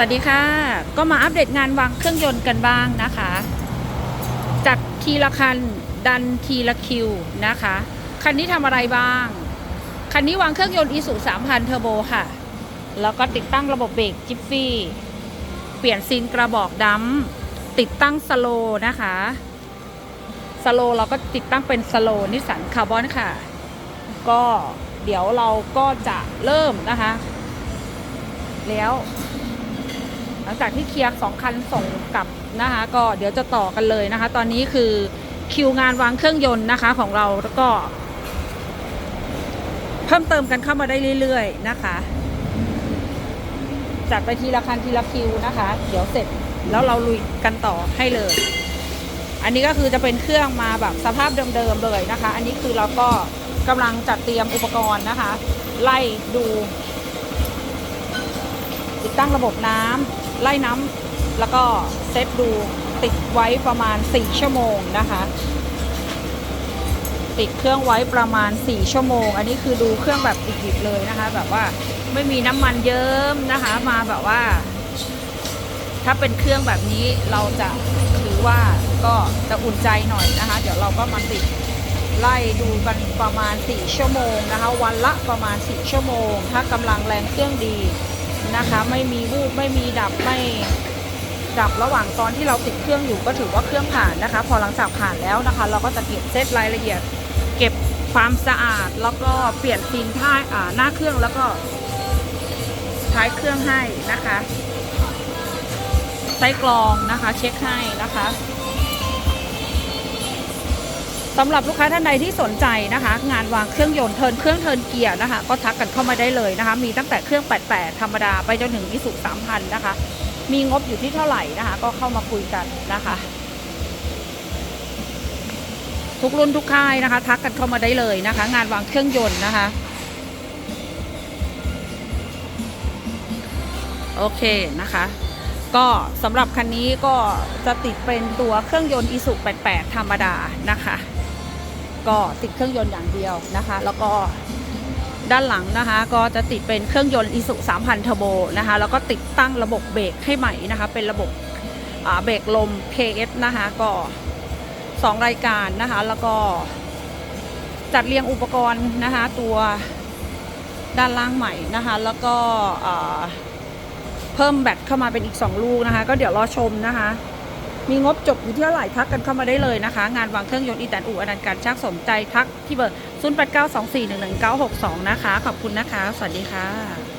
สวัสดีค่ะ ก็มาอัปเดตงานวางเครื่องยนต์กันบ้างนะคะ จัดทีละคันดันทีละคิวนะคะ คันนี้ทำอะไรบ้าง คันนี้วางเครื่องยนต์ Isuzu3,000 เทอร์โบค่ะ แล้วก็ติดตั้งระบบเบรกจิฟฟี่ เปลี่ยนซีนกระบอกดัมติดตั้งสโลนะคะ สโลเราก็ติดตั้งเป็นสโลนิสสันคาร์บอนค่ะ ก็เดี๋ยวเราก็จะเริ่มนะคะ แล้ว ลังจากที่เคลียร์สองคันส่งกลับนะคะ ก็เดี๋ยวจะต่อกันเลยนะคะ ตอนนี้คือคิวงานวางเครื่องยนต์นะคะของเราแล้วก็ เพิ่มเติมกันเข้ามาได้เรื่อยๆนะคะ จัดไปทีละคันทีละคิวนะคะ เดี๋ยวเสร็จแล้วเราลุยกันต่อให้เลย อันนี้ก็คือจะเป็นเครื่องมาแบบสภาพเดิมๆเลยนะคะ อันนี้คือเราก็กำลังจัดเตรียมอุปกรณ์นะคะ ไล่ดู ติดตั้งระบบน้ำ ไล่น้ำแล้วก็เซตดูติดไว้ประมาณ 4 ชั่วโมงนะคะ ติดเครื่องไว้ประมาณ 4 ชั่วโมง อันนี้คือดูเครื่องแบบดิบๆเลยนะคะ แบบว่าไม่มีน้ำมันเยิ้มนะคะมาแบบว่า ถ้าเป็นเครื่องแบบนี้เราจะถือว่าก็จะอุ่นใจหน่อยนะคะ เดี๋ยวเราก็มาติดไล่ดูกันประมาณ 4 ชั่วโมงนะคะ วันละประมาณ 4 ชั่วโมง ถ้ากำลังแรงเครื่องดี นะคะ ไม่มีวูบไม่มีดับไม่ดับระหว่างตอนที่เราติดเครื่องอยู่ก็ถือว่าเครื่องผ่านนะคะ พอหลังจากผ่านแล้วนะคะ เราก็จะเก็บเซตรายละเอียด เก็บความสะอาดแล้วก็เปลี่ยนซีนท้ายอ่าหน้าเครื่องแล้วก็ท้ายเครื่องให้นะคะไส้กรองนะคะ เช็คให้นะคะ สำหรับลูกค้าท่านใดที่สนใจนะคะ งานวางเครื่องยนต์เทิร์นเครื่องเทิร์นเกียร์นะคะ ก็ทักกันเข้ามาได้เลยนะคะ มีตั้งแต่เครื่อง 88 ธรรมดาไปจนถึงอิสุ3,000 นะคะ มีงบอยู่ที่เท่าไหร่นะคะ ก็เข้ามาคุยกันนะคะ ทุกรุ่นทุกค่ายนะคะ ทักกันเข้ามาได้เลยนะคะ งานวางเครื่องยนต์นะคะโอเคนะคะก็สำหรับคันนี้ก็จะติดเป็นตัวเครื่องยนต์ Isuzu 88 ธรรมดานะคะ ก็ติดเครื่องยนต์อย่างเดียวนะคะ แล้วก็ด้านหลังนะคะก็จะติดเป็นเครื่องยนต์ Isuzu 3,000 Turbo นะคะแล้วก็ติดตั้งระบบเบรกให้ใหม่นะคะ เป็นระบบเบรกลม KS นะคะก็ 2 รายการนะคะ แล้วก็จัดเรียงอุปกรณ์นะคะตัวด้านล่างใหม่นะคะ แล้วก็เพิ่มแบตเข้ามาเป็นอีก 2 ลูกนะคะ ก็เดี๋ยวรอชมนะคะ มีงบจบอยู่ที่เท่าไหร่ทักกันเข้ามาได้เลยนะคะ งานวางเครื่องยนต์อีแตนอูอนันต์การช่างสนใจทักที่เบอร์ 0892411962 นะคะ ขอบคุณนะคะ สวัสดีค่ะ